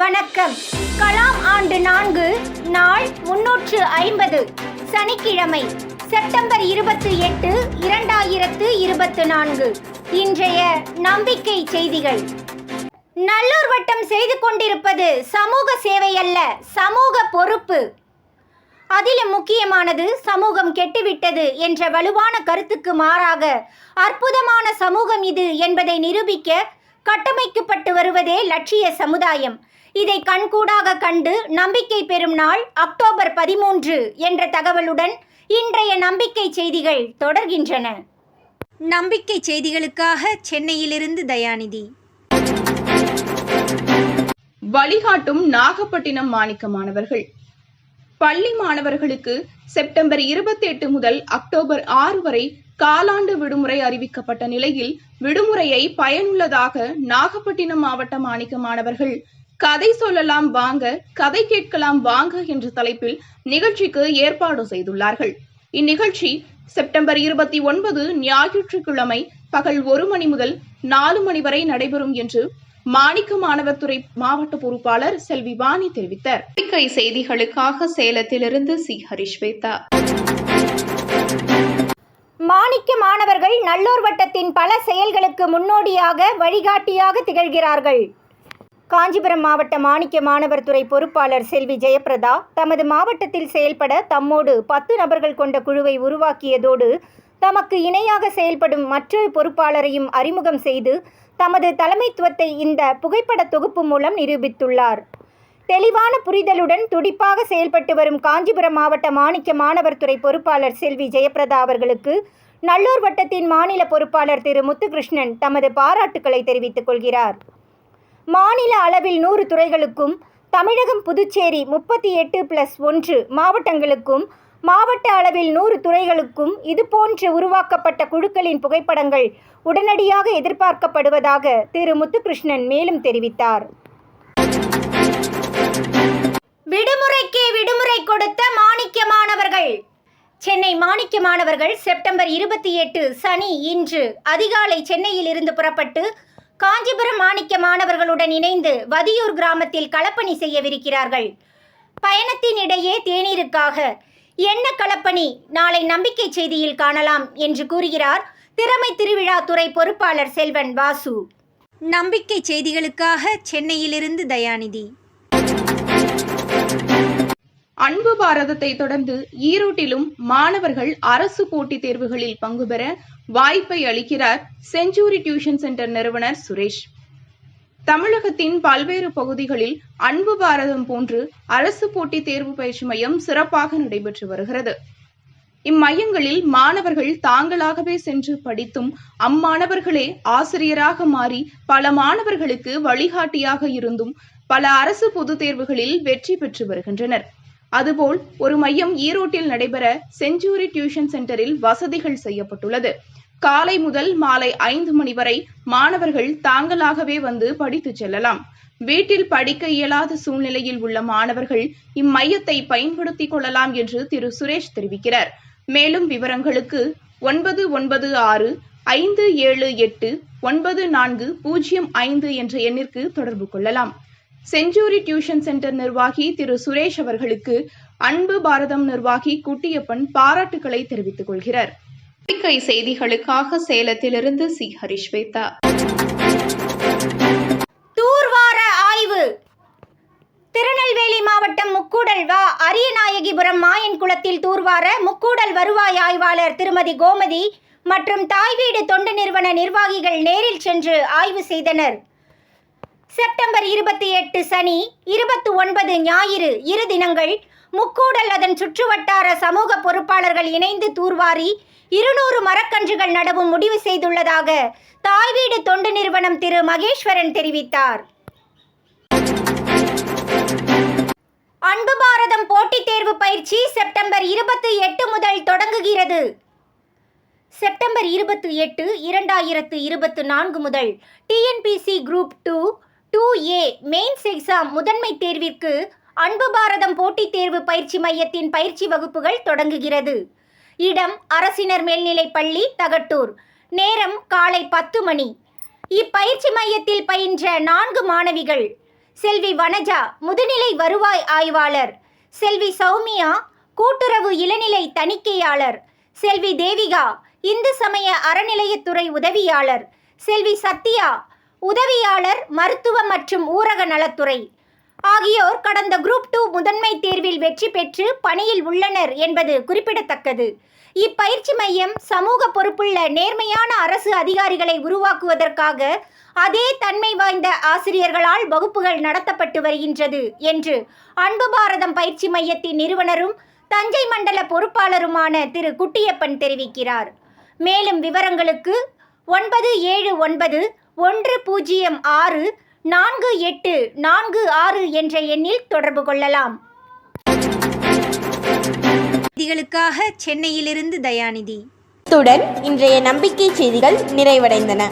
வணக்கம். கலாம் ஆண்டு நான்கு நாள் முன்னூற்று ஐம்பது சனிக்கிழமை செப்டம்பர் இருபத்தி எட்டு இரண்டாயிரத்து இருபத்து நான்கு. இன்றைய நம்பிக்கை செய்திகள். நல்லூர் வட்டம் செய்து கொண்டிருப்பது சமூக சேவை அல்ல சமூக பொறுப்பு. அதிலும் முக்கியமானது சமூகம் கெட்டுவிட்டது என்ற வலுவான கருத்துக்கு மாறாக அற்புதமான சமூகம் இது என்பதை நிரூபிக்க கட்டமைக்கப்பட்டு வருவதே லட்சிய சமுதாயம். இதை கண்கூடாக கண்டு நம்பிக்கை பெறும் நாள் அக்டோபர் பதிமூன்று என்ற தகவலுடன் இன்றைய நம்பிக்கை செய்திகள் தொடர்கின்றன. நம்பிக்கை செய்திகளுக்காக சென்னையிலிருந்து தயாநிதி. வழிகாட்டும் நாகப்பட்டினம் மாணிக்க மாணவர்கள். பள்ளி மாணவர்களுக்கு செப்டம்பர் இருபத்தி எட்டு முதல் அக்டோபர் ஆறு வரை காலாண்டு விடுமுறை அறிவிக்கப்பட்ட நிலையில் விடுமுறையை பயனுள்ளதாக நாகப்பட்டினம் மாவட்ட மாணிக்க மாணவர்கள் கதை சொல்லலாம் வாங்க கதை கேட்கலாம் வாங்க என்ற தலைப்பில் நிகழ்ச்சிக்கு ஏற்பாடு செய்துள்ளார்கள். இந்நிகழ்ச்சி செப்டம்பர் இருபத்தி ஒன்பது ஞாயிற்றுக்கிழமை பகல் ஒரு மணி முதல் நாலு மணி வரை நடைபெறும் என்று மாணிக்க மாணவர் துறை மாவட்ட பொறுப்பாளர் செல்வி வாணி தெரிவித்தார். கை செய்திகளுக்காக சேலத்திலிருந்து சி. ஹரிஷ்வேதா மாணிக்க மாணவர்கள் நல்லூர் வட்டத்தின் பல செயல்களுக்கு முன்னோடியாக வழிகாட்டியாக திகழ்கிறார்கள். காஞ்சிபுரம் மாவட்ட மாணிக்க மாணவர் துறை பொறுப்பாளர் செல்வி ஜெயபிரதா தமது மாவட்டத்தில் செயல்பட தம்மோடு பத்து நபர்கள் கொண்ட குழுவை உருவாக்கியதோடு தமக்கு இணையாக செயல்படும் மற்றொரு பொறுப்பாளரையும் அறிமுகம் செய்து தமது தலைமைத்துவத்தை இந்த புகைப்பட தொகுப்பு மூலம் நிரூபித்துள்ளார். தெளிவான புரிதலுடன் துடிப்பாக செயல்பட்டு வரும் காஞ்சிபுரம் மாவட்ட மாணிக்க மாணவர் துறை பொறுப்பாளர் செல்வி ஜெயபிரதா அவர்களுக்கு நல்லூர் வட்டத்தின் மாநில பொறுப்பாளர் திரு முத்துகிருஷ்ணன் தமது பாராட்டுக்களை தெரிவித்துக் கொள்கிறார். மாநில அளவில் நூறு துறைகளுக்கும் தமிழகம் புதுச்சேரி முப்பத்தி எட்டு பிளஸ் ஒன்று மாவட்டங்களுக்கும் மாவட்ட அளவில் நூறு துறைகளுக்கும் இதுபோன்று உருவாக்கப்பட்ட குழுக்களின் புகைப்படங்கள் உடனடியாக எதிர்பார்க்கப்படுவதாக திரு. முத்துகிருஷ்ணன் மேலும் தெரிவித்தார். விடுமுறைக்கே விடுமுறை கொடுத்த மாணிக்க மாணவர்கள் சென்னை மாணிக்க மாணவர்கள் செப்டம்பர் இருபத்தி எட்டு சனி இன்று அதிகாலை சென்னையில் இருந்து புறப்பட்டு காஞ்சிபுரம் மாணிக்க மாணவர்களுடன் இணைந்து வதியூர் கிராமத்தில் களப்பணி செய்யவிருக்கிறார்கள். பயணத்தின் இடையே தேநீருக்காக என்ன களப்பணி? நாளை நம்பிக்கை செய்தியில் காணலாம் என்று கூறுகிறார் திறமை திருவிழா துறை பொறுப்பாளர் செல்வன் வாசு. நம்பிக்கை செய்திகளுக்காக சென்னையிலிருந்து தயாநிதி. அன்பு பாரதத்தை தொடர்ந்து ஈரோட்டிலும் மாணவர்கள் அரசு போட்டித் தேர்வுகளில் பங்குபெற வாய்ப்பை அளிக்கிறார் செஞ்சுரி டியூஷன் சென்டர் நிறுவனர் சுரேஷ். தமிழகத்தின் பல்வேறு பகுதிகளில் அன்பு பாரதம் போன்று அரசு போட்டி தேர்வு பயிற்சி மையம் சிறப்பாக நடைபெற்று வருகிறது. இம்மையங்களில் மாணவர்கள் தாங்களாகவே சென்று படித்தும் அம்மாணவர்களே ஆசிரியராக மாறி பல மாணவர்களுக்கு வழிகாட்டியாக இருந்தும் பல அரசு பொதுத் தேர்வுகளில் வெற்றி பெற்று வருகின்றனர். அதுபோல் ஒரு மையம் ஈரோட்டில் நடைபெற செஞ்சுரி டியூஷன் சென்டரில் வசதிகள் செய்யப்பட்டுள்ளது. காலை முதல் மாலை ஐந்து மணி வரை மாணவர்கள் தாங்களாகவே வந்து படித்துச் செல்லலாம். வீட்டில் படிக்க இயலாத சூழ்நிலையில் உள்ள மாணவர்கள் இம்மையத்தை பயன்படுத்திக் கொள்ளலாம் என்று திரு சுரேஷ் தெரிவிக்கிறார். மேலும் விவரங்களுக்கு ஒன்பது ஒன்பது ஆறு ஐந்து ஏழு எட்டு ஒன்பது நான்கு பூஜ்ஜியம் ஐந்து என்ற எண்ணிற்கு தொடர்பு கொள்ளலாம். செஞ்சூரி டியூஷன் சென்டர் நிர்வாகி திரு சுரேஷ் அவர்களுக்கு அன்பு பாரதம் நிர்வாகி குட்டியப்பன் பாராட்டுக்களை தெரிவித்துக் கொள்கிறார். கை செய்திகளுக்காக சேலத்திலிருந்து சி. ஹரிஷ்வேதா தூர்வார ஆய்வு. திருநெல்வேலி மாவட்டம் முக்கூடல் வா அரியநாயகிபுரம் மாயன் குளத்தில் தூர்வார முக்கூடல் வருவாய் ஆய்வாளர் திருமதி கோமதி மற்றும் தாய் வீடு தொண்டு நிறுவன நிர்வாகிகள் நேரில் சென்று ஆய்வு செய்தனர். செப்டம்பர் இருபத்தி எட்டு சனி இருபத்தி ஒன்பது ஞாயிறு இரு தினங்கள் முக்கூடல் அதன் சுற்றுவட்டார சமூக பொறுப்பாளர்கள் இணைந்து தூர்வாரி இருநூறு மரக்கன்றுகள் நடவும் முடிவு செய்துள்ளதாக தாய் வீடு தொண்டு நிறுவனம் திரு மகேஸ்வரன் தெரிவித்தார். அன்பு பாரதம் போட்டித் தேர்வு பயிற்சி செப்டம்பர் இருபத்தி எட்டு முதல் தொடங்குகிறது. செப்டம்பர் இருபத்தி எட்டு இரண்டாயிரத்து இருபத்து நான்கு முதல் T N P C group two two A mains exam முதன்மை தேர்விற்கு அன்பு பாரதம் போட்டித் தேர்வு பயிற்சி மையத்தின் பயிற்சி வகுப்புகள் தொடங்குகிறது. இடம் அரசினர் மேல்நிலைப் பள்ளி தகட்டூர். நேரம் காலை பத்து மணி. இப்பயிற்சி மையத்தில் பயின்ற நான்கு மாணவிகள். செல்வி வனஜா முதுநிலை வருவாய் ஆய்வாளர். செல்வி சௌமியா கூட்டுறவு இளநிலை தணிக்கையாளர். செல்வி தேவிகா இந்து சமய அறநிலையத்துறை உதவியாளர். செல்வி சத்யா உதவியாளர் மருத்துவ மற்றும் ஊரக நலத்துறை ஆகியோர் கடந்த குரூப் டூ முதன்மை தேர்வில் வெற்றி பெற்று பணியில் உள்ளனர் என்பது குறிப்பிடத்தக்கது. இப்பயிற்சி மையம் சமூக பொறுப்புள்ள நேர்மையான அரசு அதிகாரிகளை உருவாக்குவதற்காக அதே தன்மை வாய்ந்த ஆசிரியர்களால் வகுப்புகள் நடத்தப்பட்டு வருகின்றது என்று அன்பு பாரதம் பயிற்சி மையத்தின் நிறுவனரும் தஞ்சை மண்டல பொறுப்பாளருமான திரு குட்டியப்பன் தெரிவிக்கிறார். மேலும் விவரங்களுக்கு ஒன்பது ஏழு ஒன்பது ஒன்று பூஜ்ஜியம் ஆறு நான்கு எட்டு நான்கு ஆறு என்ற எண்ணில் தொடர்பு கொள்ளலாம். செய்திகளுக்காக சென்னையிலிருந்து தயாநிதி. இத்துடன் இன்றைய நம்பிக்கை செய்திகள் நிறைவடைந்தன.